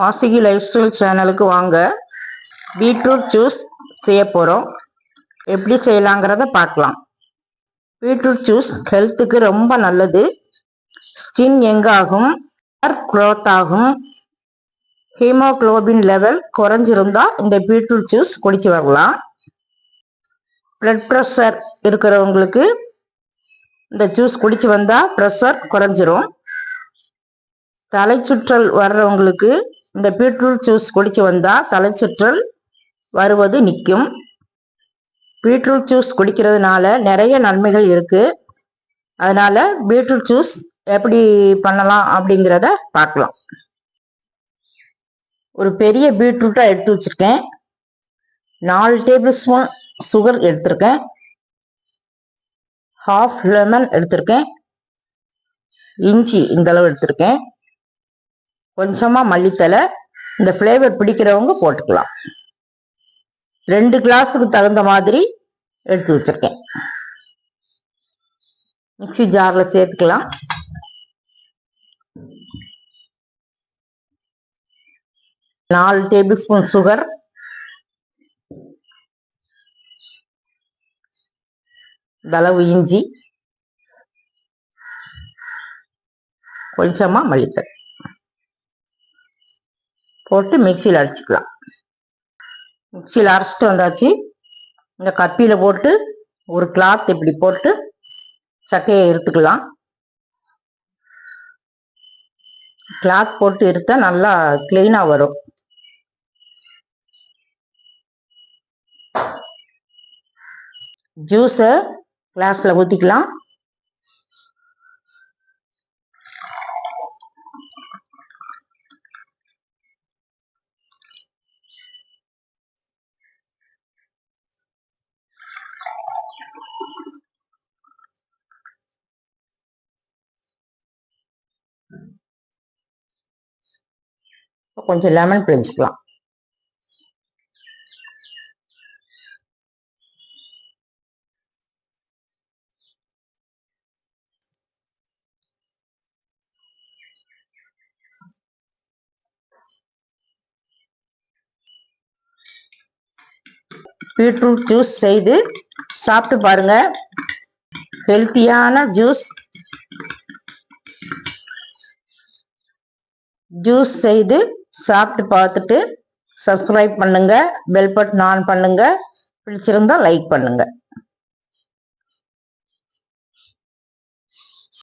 வாசிகி life style சேனலுக்கு வாங்க. Beetroot juice செய்ய போகிறோம் எப்படி செய்யலாங்கிறத பார்க்கலாம். பீட்ரூட் ஜூஸ் ஹெல்த்துக்கு ரொம்ப நல்லது. ஸ்கின் எங்காகும் ஹேர் க்ரோத் ஆகும். ஹீமோக்ளோபின் லெவல் குறைஞ்சிருந்தா இந்த பீட்ரூட் ஜூஸ் குடிச்சு வரலாம். பிளட் ப்ரெஷர் இருக்கிறவங்களுக்கு இந்த ஜூஸ் குடிச்சு வந்தால் ப்ரெஷர் குறைஞ்சிரும். தலை சுற்றல் வர்றவங்களுக்கு இந்த பீட்ரூட் ஜூஸ் குடிச்சு வந்தா தலைச்சுற்றல் வருவது நிற்கும். பீட்ரூட் ஜூஸ் குடிக்கிறதுனால நிறைய நன்மைகள் இருக்கு. அதனால பீட்ரூட் ஜூஸ் எப்படி பண்ணலாம் அப்படிங்கிறத பார்க்கலாம். ஒரு பெரிய பீட்ரூட்டா எடுத்து வச்சிருக்கேன். நாலு டேபிள் ஸ்பூன் சுகர் எடுத்திருக்கேன். ஹாஃப் லெமன் எடுத்திருக்கேன். இஞ்சி இந்த அளவு எடுத்திருக்கேன். கொஞ்சமாக மல்லித்தலை இந்த ஃப்ளேவர் பிடிக்கிறவங்க போட்டுக்கலாம். ரெண்டு கிளாஸுக்கு தகுந்த மாதிரி எடுத்து வச்சிருக்கேன். மிக்சி ஜாரில் சேர்த்துக்கலாம். நாலு டேபிள் ஸ்பூன் சுகர் தளவு இஞ்சி. கொஞ்சமாக மல்லித்தலை போட்டு மிக்சியில் அரைச்சிக்கலாம். மிக்சியில் அரைச்சிட்டு வந்தாச்சு. இந்த கப்பியில் போட்டு ஒரு கிளாத் இப்படி போட்டு சக்கையை எடுத்துக்கலாம். கிளாத் போட்டு எடுத்தால் நல்லா கிளீனாக வரும். ஜூஸை கிளாஸில் ஊற்றிக்கலாம் கொஞ்சம் லெமன் பிழிஞ்சிக்கலாம் பீட்ரூட் ஜூஸ் செய்து சாப்பிட்டு பாருங்க. ஹெல்த்தியான ஜூஸ் ஜூஸ் செய்து சாப்பிட்டு பார்த்துட்டு சப்ஸ்கிரைப் பண்ணுங்க பெல் பட்டன் ஆன் பண்ணுங்க. பிடிச்சிருந்தா லைக் பண்ணுங்க.